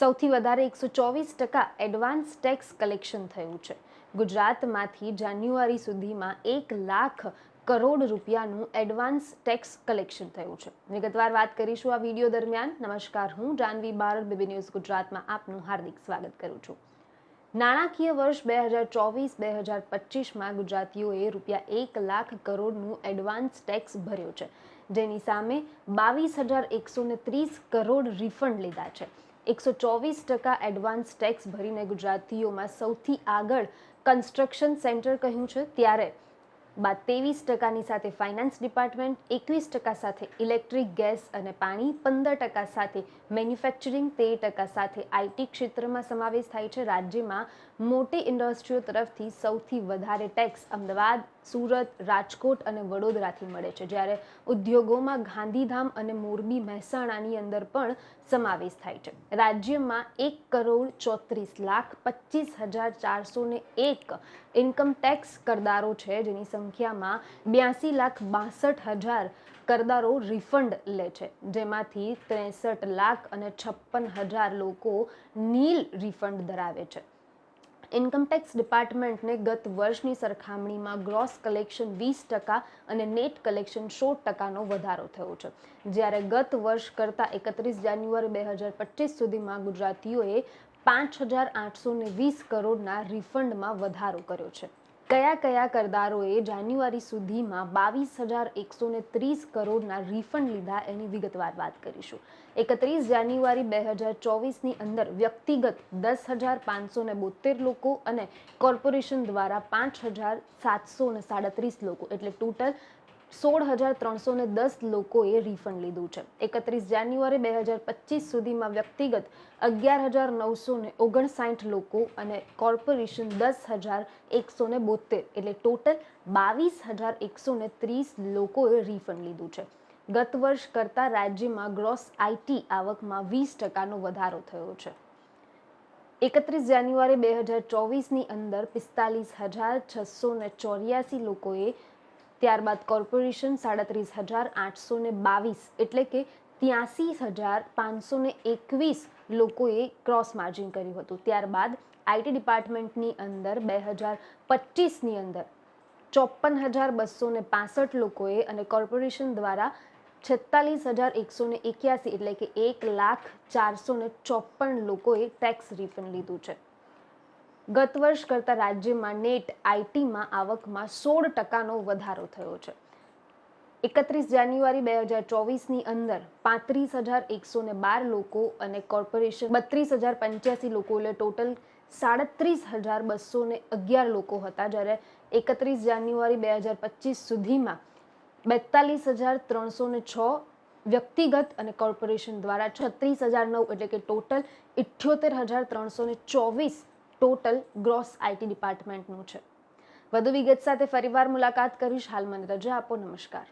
સૌથી વધારે એકસો ચોવીસ ટકા એડવાન્સ ટેક્સ કલેક્શન થયું છે. ગુજરાતમાંથી જાન્યુઆરી સુધીમાં એક લાખ કરોડ રૂપિયાનું એડવાન્સ ટેક્સ કલેક્શન થયું છે. વિગતવાર વાત કરીશું આ વીડિયો દરમિયાન. નમસ્કાર, હું જાનવી બારડ, બીબી ન્યૂઝ ગુજરાતમાં આપનું હાર્દિક સ્વાગત કરું છું. નાણાકીય વર્ષ બે હજાર ચોવીસ બે હજાર પચીસમાં ગુજરાતીઓએ રૂપિયા એક લાખ કરોડનું એડવાન્સ ટેક્સ ભર્યો છે. જેની સામે બાવીસ હજાર એકસો ને ત્રીસ કરોડ રિફંડ લીધા છે. એકસો ચોવીસ ટકા એડવાન્સ ટેક્સ ભરીને ગુજરાતીઓમાં સૌથી આગળ કન્સ્ટ્રક્શન સેન્ટર કહ્યું છે. ત્યારે બાદ ત્રેવીસ ટકાની સાથે ફાઇનાન્સ ડિપાર્ટમેન્ટ, એકવીસ ટકા સાથે ઇલેક્ટ્રિક ગેસ અને પાણી, પંદર ટકા સાથે મેન્યુફેક્ચરિંગ, તેર ટકા સાથે આઈટી ક્ષેત્રમાં સમાવેશ થાય છે. રાજ્યમાં મોટી ઇન્ડસ્ટ્રીઓ તરફથી સૌથી વધારે ટેક્સ અમદાવાદ, સુરત, રાજકોટ અને વડોદરાથી મળે છે, જ્યારે ઉદ્યોગોમાં ગાંધીધામ અને મોરબી મહેસાણાની અંદર પણ સમાવેશ થાય છે. રાજ્યમાં એક કરોડ ચોત્રીસ લાખ પચીસ હજાર ચારસો એક ઇન્કમ ટેક્સ કરદારો છે, જેની સંખ્યામાં બ્યાસી લાખ બાસઠ હજાર કરદારો રિફંડ લે છે. જેમાંથી ત્રેસઠ લાખ અને છપ્પન હજાર લોકો નીલ રિફંડ ધરાવે છે. ઇન્કમટેક્સ ડિપાર્ટમેન્ટને ગત વર્ષની સરખામણીમાં ગ્રોસ કલેક્શન વીસ ટકા અને નેટ કલેક્શન સોળ ટકાનો વધારો થયો છે. જ્યારે ગત વર્ષ કરતાં એકત્રીસ જાન્યુઆરી બે હજાર પચીસ સુધીમાં ગુજરાતીઓએ પાંચ હજાર આઠસો વીસ કરોડના રિફંડમાં વધારો કર્યો છે. કયા કયા કરદારોએ જાન્યુઆરી સુધીમાં બાવીસ હજાર એકસો ને ત્રીસ કરોડના રિફંડ લીધા એની વિગતવાર વાત કરીશું. એકત્રીસ જાન્યુઆરી બે હજાર ચોવીસની અંદર વ્યક્તિગત દસ હજાર પાંચસો ને બોતેર લોકો અને કોર્પોરેશન દ્વારા પાંચ હજાર સાતસો ને સાડત્રીસ લોકો, એટલે ટોટલ સોળ હજાર ત્રણસો ને દસ લોકોએ રિફંડ લીધું છે. એકત્રીસ જાન્યુઆરી બે હજાર પચીસ સુધીમાં વ્યક્તિગત અગિયાર હજાર નવસો ને ઓગણસાઠ લોકો અને કોર્પોરેશન દસ હજાર એકસો ને બોતેર એટલે ટોટલ બાવીસ હજાર એકસો ને ત્રીસ લોકોએ રિફંડ લીધું છે. ગત વર્ષ કરતાં રાજ્યમાં ગ્રોસ આઈટી આવકમાં વીસ ટકાનો વધારો થયો છે. એકત્રીસ જાન્યુઆરી બે હજાર ચોવીસની અંદર પિસ્તાલીસ હજાર છસો ને ચોર્યાસી લોકોએ ત્યારબાદ કોર્પોરેશન સાડત્રીસ હજાર આઠસો ને બાવીસ એટલે કે ત્યાંસી હજાર પાંચસો ને એકવીસ લોકોએ ક્રોસ માર્જિન કર્યું હતું. ત્યારબાદ આઈટી ડિપાર્ટમેન્ટની અંદર બે હજાર પચીસની અંદર ચોપન હજાર બસો ને પાસઠ લોકોએ અને કોર્પોરેશન દ્વારા છેતાલીસ હજાર એકસો ને એક્યાસી એટલે કે એક લાખ ચારસો ને ચોપન લોકોએ ટેક્સ રિફંડ લીધું છે. ગત વર્ષ કરતાં રાજ્યમાં નેટ આઈટીમાં આવકમાં સોળ ટકાનો વધારો થયો છે. એકત્રીસ જાન્યુઆરી બે હજાર ચોવીસની અંદર પાંત્રીસ હજાર એકસો ને બાર લોકો અને કોર્પોરેશન બત્રીસ હજાર પંચ્યાસી લોકો એટલે ટોટલ સાડત્રીસ હજાર બસો ને અગિયાર લોકો હતા. જ્યારે એકત્રીસ જાન્યુઆરી બે હજાર પચીસ સુધીમાં બેતાલીસ હજાર ત્રણસો ને છ વ્યક્તિગત અને કોર્પોરેશન દ્વારા છત્રીસ હજાર નવ એટલે કે ટોટલ ઇઠ્યોતેર હજાર ત્રણસો ને ચોવીસ ટોટલ ગ્રોસ આઈટી ડિપાર્ટમેન્ટનું છે. વધુ વિગત સાથે ફરીવાર મુલાકાત કરીશ. હાલ મને રજા આપો. નમસ્કાર.